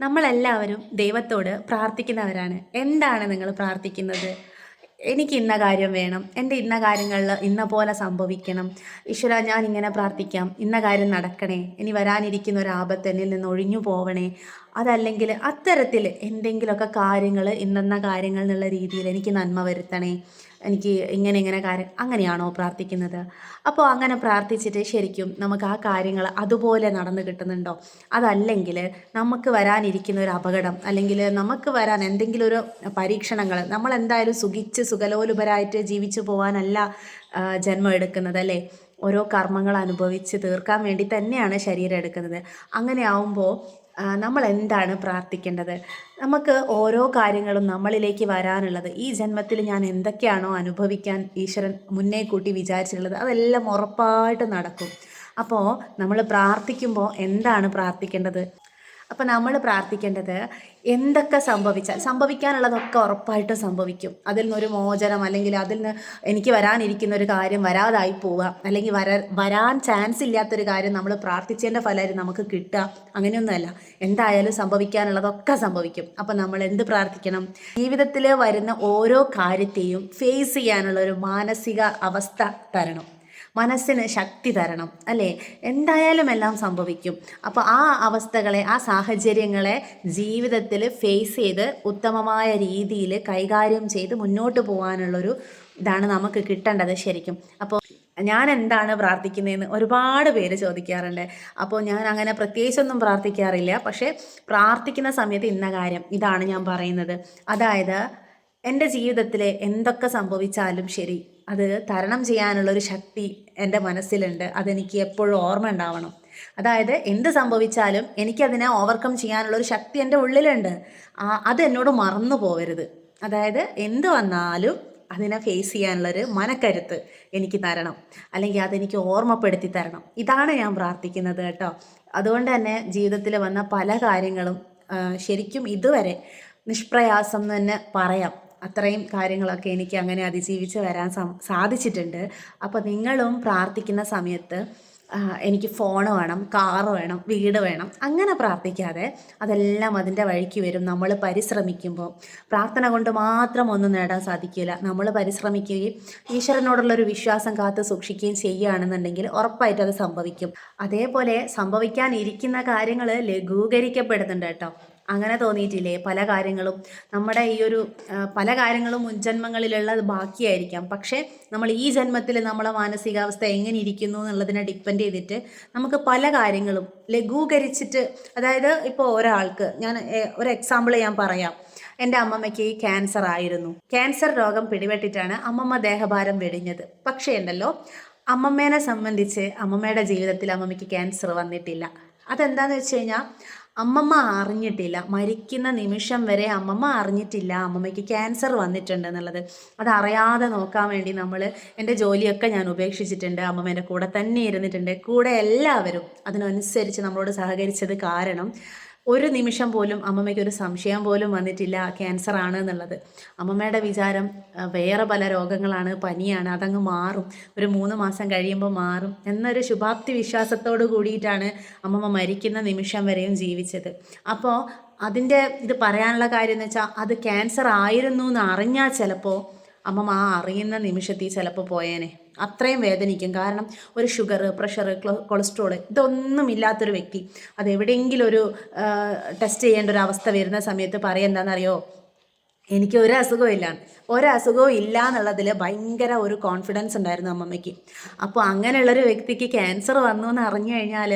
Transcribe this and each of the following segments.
നമ്മളെല്ലാവരും ദൈവത്തോട് പ്രാർത്ഥിക്കുന്നവരാണ്. എന്താണ് നിങ്ങൾ പ്രാർത്ഥിക്കുന്നത്? എനിക്ക് ഇന്ന കാര്യം വേണം. എന്റെ ഇന്ന കാര്യങ്ങളിൽ ഇന്ന പോലെ സംഭവിക്കണം. ഈശ്വര ഞാൻ ഇങ്ങനെ പ്രാർത്ഥിക്കാം. ഇന്ന കാര്യം നടക്കണേ. ഇനി വരാനിരിക്കുന്ന ഒരു ആപത്ത് എന്നിൽ നിന്ന് ഒഴിഞ്ഞു പോവണേ. അതല്ലെങ്കിൽ അത്തരത്തിൽ എന്തെങ്കിലുമൊക്കെ കാര്യങ്ങൾ ഇന്നെന്ന കാര്യങ്ങൾ എന്നുള്ള രീതിയിൽ എനിക്ക് നന്മ വരുത്തണേ. എനിക്ക് ഇങ്ങനെ ഇങ്ങനെ കാര്യം അങ്ങനെയാണോ പ്രാർത്ഥിക്കുന്നത്? അപ്പോൾ അങ്ങനെ പ്രാർത്ഥിച്ചിട്ട് ശരിക്കും നമുക്ക് ആ കാര്യങ്ങൾ അതുപോലെ നടന്നു കിട്ടുന്നുണ്ടോ? അതല്ലെങ്കിൽ നമുക്ക് വരാനിരിക്കുന്ന ഒരു അപകടം അല്ലെങ്കിൽ നമുക്ക് വരാൻ എന്തെങ്കിലും ഒരു പരീക്ഷണങ്ങൾ നമ്മൾ എന്തായാലും സുഖിച്ച് സുഖലോലുപരായിട്ട് ജീവിച്ചു പോകാനല്ല ജന്മം എടുക്കുന്നത് അല്ലേ? ഓരോ കർമ്മങ്ങൾ അനുഭവിച്ച് തീർക്കാൻ വേണ്ടി തന്നെയാണ് ശരീരം എടുക്കുന്നത്. അങ്ങനെ ആവുമ്പോൾ നമ്മൾ എന്താണ് പ്രാർത്ഥിക്കേണ്ടത്? നമുക്ക് ഓരോ കാര്യങ്ങളും നമ്മളിലേക്ക് വരാനുള്ളത് ഈ ജന്മത്തിൽ ഞാൻ എന്തൊക്കെയാണോ അനുഭവിക്കാൻ ഈശ്വരൻ മുന്നേ കൂട്ടി വിചാരിച്ചിട്ടുള്ളത് അതെല്ലാം ഉറപ്പായിട്ട് നടക്കും. അപ്പോൾ നമ്മൾ പ്രാർത്ഥിക്കുമ്പോൾ എന്താണ് പ്രാർത്ഥിക്കേണ്ടത്? അപ്പോൾ നമ്മൾ പ്രാർത്ഥിക്കേണ്ടത് എന്തൊക്കെ സംഭവിച്ചാൽ സംഭവിക്കാനുള്ളതൊക്കെ ഉറപ്പായിട്ടും സംഭവിക്കും. അതിൽ നിന്നൊരു മോചനം അല്ലെങ്കിൽ അതിൽ നിന്ന് എനിക്ക് വരാനിരിക്കുന്ന ഒരു കാര്യം വരാതായി പോവുക. അല്ലെങ്കിൽ വര വരാൻ ചാൻസ് ഇല്ലാത്തൊരു കാര്യം നമ്മൾ പ്രാർത്ഥിച്ചതിന്റെ ഫലമായിട്ട് നമുക്ക് കിട്ടുക. അങ്ങനെയൊന്നുമല്ല. എന്തായാലും സംഭവിക്കാനുള്ളതൊക്കെ സംഭവിക്കും. അപ്പം നമ്മൾ എന്ത് പ്രാർത്ഥിക്കണം? ജീവിതത്തിൽ വരുന്ന ഓരോ കാര്യത്തെയും ഫേസ് ചെയ്യാനുള്ള ഒരു മാനസിക അവസ്ഥ തരണം. മനസ്സിന് ശക്തി തരണം അല്ലേ? എന്തായാലും എല്ലാം സംഭവിക്കും. അപ്പോൾ ആ അവസ്ഥകളെ ആ സാഹചര്യങ്ങളെ ജീവിതത്തിൽ ഫേസ് ചെയ്ത് ഉത്തമമായ രീതിയിൽ കൈകാര്യം ചെയ്ത് മുന്നോട്ട് പോകാനുള്ളൊരു ഇതാണ് നമുക്ക് കിട്ടേണ്ടത് ശരിക്കും. അപ്പോൾ ഞാൻ എന്താണ് പ്രാർത്ഥിക്കുന്നതെന്ന് ഒരുപാട് പേര് ചോദിക്കാറുണ്ട്. അപ്പോൾ ഞാൻ അങ്ങനെ പ്രത്യേകിച്ചൊന്നും പ്രാർത്ഥിക്കാറില്ല. പക്ഷേ പ്രാർത്ഥിക്കുന്ന സമയത്ത് ഇന്ന കാര്യം ഇതാണ് ഞാൻ പറയുന്നത്. അതായത് എന്റെ ജീവിതത്തിൽ എന്തൊക്കെ സംഭവിച്ചാലും ശരി അത് തരണം ചെയ്യാനുള്ളൊരു ശക്തി എന്റെ മനസ്സിലുണ്ട്. അതെനിക്ക് എപ്പോഴും ഓർമ്മ ഉണ്ടാവണം. അതായത് എന്ത് സംഭവിച്ചാലും എനിക്കതിനെ ഓവർകം ചെയ്യാനുള്ളൊരു ശക്തി എന്റെ ഉള്ളിലുണ്ട്. അത് എന്നോട് മറന്നു പോകരുത് അതായത് എന്ത് വന്നാലും അതിനെ ഫേസ് ചെയ്യാനുള്ളൊരു മനക്കരുത്ത് എനിക്ക് തരണം. അല്ലെങ്കിൽ അതെനിക്ക് ഓർമ്മപ്പെടുത്തി തരണം. ഇതാണ് ഞാൻ പ്രാർത്ഥിക്കുന്നത് കേട്ടോ. അതുകൊണ്ട് തന്നെ ജീവിതത്തിൽ വന്ന പല കാര്യങ്ങളും ശരിക്കും ഇതുവരെ നിഷ്പ്രയാസം തന്നെ പറയാം. അത്രയും കാര്യങ്ങളൊക്കെ എനിക്ക് അങ്ങനെ അതിജീവിച്ച് വരാൻ സാധിച്ചിട്ടുണ്ട്. അപ്പോൾ നിങ്ങളും പ്രാർത്ഥിക്കുന്ന സമയത്ത് എനിക്ക് ഫോൺ വേണം കാറ് വേണം വീട് വേണം അങ്ങനെ പ്രാർത്ഥിക്കാതെ അതെല്ലാം അതിന്റെ വഴിക്ക് വരും. നമ്മൾ പരിശ്രമിക്കുമ്പോൾ പ്രാർത്ഥന കൊണ്ട് മാത്രം ഒന്നും നേടാൻ സാധിക്കില്ല. നമ്മൾ പരിശ്രമിക്കുകയും ഈശ്വരനോടുള്ള ഒരു വിശ്വാസം കാത്തു സൂക്ഷിക്കുകയും ചെയ്യുകയാണെന്നുണ്ടെങ്കിൽ ഉറപ്പായിട്ട് അത് സംഭവിക്കും. അതേപോലെ സംഭവിക്കാനിരിക്കുന്ന കാര്യങ്ങൾ ലഘൂകരിക്കപ്പെടുന്നുണ്ട് കേട്ടോ. അങ്ങനെ തോന്നിയിട്ടില്ലേ? പല കാര്യങ്ങളും. നമ്മുടെ ഈ ഒരു പല കാര്യങ്ങളും മുൻജന്മങ്ങളിലുള്ളത് ബാക്കിയായിരിക്കാം. പക്ഷേ നമ്മൾ ഈ ജന്മത്തിൽ നമ്മളെ മാനസികാവസ്ഥ എങ്ങനെ ഇരിക്കുന്നു എന്നുള്ളതിനെ ഡിപ്പെൻഡ് ചെയ്തിട്ട് നമുക്ക് പല കാര്യങ്ങളും ലഘൂകരിച്ചിട്ട് അതായത് ഇപ്പോൾ ഒരാൾക്ക് ഞാൻ ഒരു എക്സാമ്പിൾ ഞാൻ പറയാം. എന്റെ അമ്മമ്മയ്ക്ക് ക്യാൻസർ ആയിരുന്നു. ക്യാൻസർ രോഗം പിടിപെട്ടിട്ടാണ് അമ്മമ്മ ദേഹഭാരം വെടിഞ്ഞത്. പക്ഷേ ഉണ്ടല്ലോ അമ്മമ്മേനെ സംബന്ധിച്ച് അമ്മമ്മയുടെ ജീവിതത്തിൽ അമ്മമ്മയ്ക്ക് ക്യാൻസർ വന്നിട്ടില്ല. അതെന്താന്ന് വെച്ച് കഴിഞ്ഞാൽ അമ്മമ്മ അറിഞ്ഞിട്ടില്ല. മരിക്കുന്ന നിമിഷം വരെ അമ്മമ്മ അറിഞ്ഞിട്ടില്ല. അമ്മമ്മയ്ക്ക് ക്യാൻസർ വന്നിട്ടുണ്ട് എന്നുള്ളത്. അത് അറിയാതെ നോക്കാൻ വേണ്ടി നമ്മൾ എന്റെ ജോലിയൊക്കെ ഞാൻ ഉപേക്ഷിച്ചിട്ടുണ്ട്. അമ്മമ്മ എന്റെ കൂടെ തന്നെ ഇരുന്നിട്ടുണ്ട്. കൂടെ എല്ലാവരും അതിനനുസരിച്ച് നമ്മളോട് സഹകരിച്ചത് കാരണം ഒരു നിമിഷം പോലും അമ്മമ്മയ്ക്ക് ഒരു സംശയം പോലും വന്നിട്ടില്ല. ക്യാൻസർ ആണ് എന്നുള്ളത്. അമ്മമ്മയുടെ വിചാരം വേറെ പല രോഗങ്ങളാണ് പനിയാണ് അതങ്ങ് മാറും. ഒരു മൂന്ന് മാസം കഴിയുമ്പോൾ മാറും എന്നൊരു ശുഭാപ്തി വിശ്വാസത്തോട് കൂടിയിട്ടാണ് അമ്മമ്മ മരിക്കുന്ന നിമിഷം വരെയും ജീവിച്ചത്. അപ്പോൾ അതിന്റെ ഇത് പറയാനുള്ള കാര്യം എന്ന് വെച്ചാൽ അത് ക്യാൻസർ ആയിരുന്നു എന്ന് അറിഞ്ഞാൽ ചിലപ്പോൾ അമ്മമ്മ ആ അറിയുന്ന നിമിഷത്തിൽ ചിലപ്പോൾ പോയേനെ. അത്രയും വേദനിക്കും. കാരണം ഒരു ഷുഗർ പ്രഷർ കൊളസ്ട്രോൾ ഇതൊന്നും ഇല്ലാത്തൊരു വ്യക്തി അത് എവിടെയെങ്കിലും ഒരു ടെസ്റ്റ് ചെയ്യേണ്ട ഒരു അവസ്ഥ വരുന്ന സമയത്ത് പറയുക എന്താണെന്നറിയോ? എനിക്ക് ഒരു അസുഖവും ഇല്ല. ഒരു ഇല്ല എന്നുള്ളതിൽ ഭയങ്കര ഒരു കോൺഫിഡൻസ് ഉണ്ടായിരുന്നു അമ്മമ്മയ്ക്ക്. അപ്പോൾ അങ്ങനെയുള്ളൊരു വ്യക്തിക്ക് ക്യാൻസർ വന്നു എന്ന് അറിഞ്ഞു കഴിഞ്ഞാൽ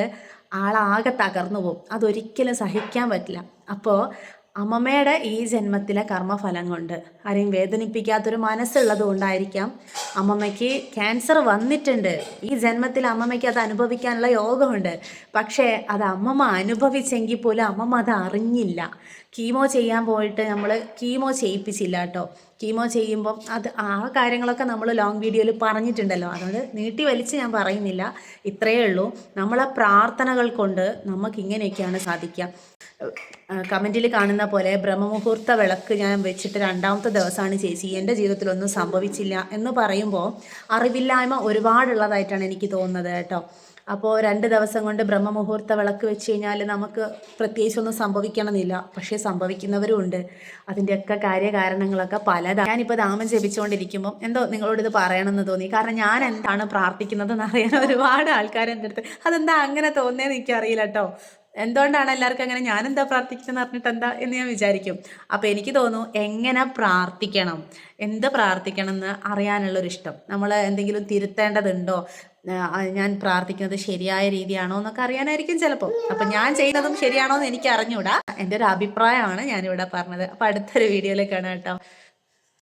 ആളാകെ തകർന്നു പോകും. അതൊരിക്കലും സഹിക്കാൻ പറ്റില്ല. അപ്പോൾ അമ്മമ്മയുടെ ഈ ജന്മത്തിലെ കർമ്മഫലം കൊണ്ട് ആരെയും വേദനിപ്പിക്കാത്തൊരു മനസ്സുള്ളത് കൊണ്ടായിരിക്കാം അമ്മമ്മയ്ക്ക് ക്യാൻസർ വന്നിട്ടുണ്ട്. ഈ ജന്മത്തിൽ അമ്മമ്മയ്ക്ക് അത് അനുഭവിക്കാനുള്ള യോഗമുണ്ട്. പക്ഷേ അത് അമ്മമ്മ അനുഭവിച്ചെങ്കിൽ പോലും അമ്മമ്മ അത് അറിഞ്ഞില്ല. കീമോ ചെയ്യാൻ പോയിട്ട് നമ്മൾ കീമോ ചെയ്യിപ്പിച്ചില്ല കേട്ടോ. കീമോ ചെയ്യുമ്പം അത് ആ കാര്യങ്ങളൊക്കെ നമ്മൾ ലോങ് വീഡിയോയിൽ പറഞ്ഞിട്ടുണ്ടല്ലോ. അതുകൊണ്ട് നീട്ടി വലിച്ച് ഞാൻ പറയുന്നില്ല. ഇത്രയേ ഉള്ളൂ. നമ്മളെ പ്രാർത്ഥനകൾ കൊണ്ട് നമുക്ക് ഇങ്ങനെയൊക്കെയാണ് സാധിക്കുക. കമന്റിൽ കാണുന്ന പോലെ ബ്രഹ്മമുഹൂർത്ത വിളക്ക് ഞാൻ വെച്ചിട്ട് രണ്ടാമത്തെ ദിവസമാണ് ചേച്ചി. എന്റെ ജീവിതത്തിലൊന്നും സംഭവിച്ചില്ല എന്ന് പറയുമ്പോൾ അറിവില്ലായ്മ ഒരുപാടുള്ളതായിട്ടാണ് എനിക്ക് തോന്നുന്നത് കേട്ടോ. അപ്പോൾ രണ്ട് ദിവസം കൊണ്ട് ബ്രഹ്മമുഹൂർത്ത വിളക്ക് വെച്ച് കഴിഞ്ഞാൽ നമുക്ക് പ്രത്യേകിച്ചൊന്നും സംഭവിക്കണമെന്നില്ല. പക്ഷേ സംഭവിക്കുന്നവരും ഉണ്ട്. അതിന്റെയൊക്കെ കാര്യകാരണങ്ങളൊക്കെ പലതാണ് ഞാനിപ്പോൾ ദാമം ജപിച്ചുകൊണ്ടിരിക്കുമ്പോൾ എന്തോ നിങ്ങളോട് ഇത് പറയണമെന്ന് തോന്നി. കാരണം ഞാൻ എന്താണ് പ്രാർത്ഥിക്കുന്നതെന്ന് അറിയാൻ ഒരുപാട് ആൾക്കാർ എന്റെ അടുത്ത് അതെന്താ അങ്ങനെ തോന്നിയെന്ന് എനിക്കറിയില്ല കേട്ടോ. എന്തുകൊണ്ടാണ് എല്ലാവർക്കും അങ്ങനെ ഞാൻ എന്താ പ്രാർത്ഥിക്കുന്നത് പറഞ്ഞിട്ട് എന്താ എന്ന് ഞാൻ വിചാരിക്കും. അപ്പോൾ എനിക്ക് തോന്നുന്നു എങ്ങനെ പ്രാർത്ഥിക്കണം? എന്ത് പ്രാർത്ഥിക്കണം എന്ന് അറിയാനുള്ളൊരു ഇഷ്ടം നമ്മൾ എന്തെങ്കിലും തിരുത്തേണ്ടതുണ്ടോ ഞാൻ പ്രാർത്ഥിക്കുന്നത് ശരിയായ രീതിയാണോ എന്നൊക്കെ അറിയാനായിരിക്കും ചിലപ്പോൾ അപ്പം ഞാൻ ചെയ്യുന്നതും ശരിയാണോ എന്ന് എനിക്ക് അറിഞ്ഞൂടാ എന്റെ ഒരു അഭിപ്രായമാണ് ഞാനിവിടെ പറഞ്ഞത്. അപ്പോൾ അടുത്തൊരു വീഡിയോയിലേക്കാണ് കാണാം കേട്ടോ.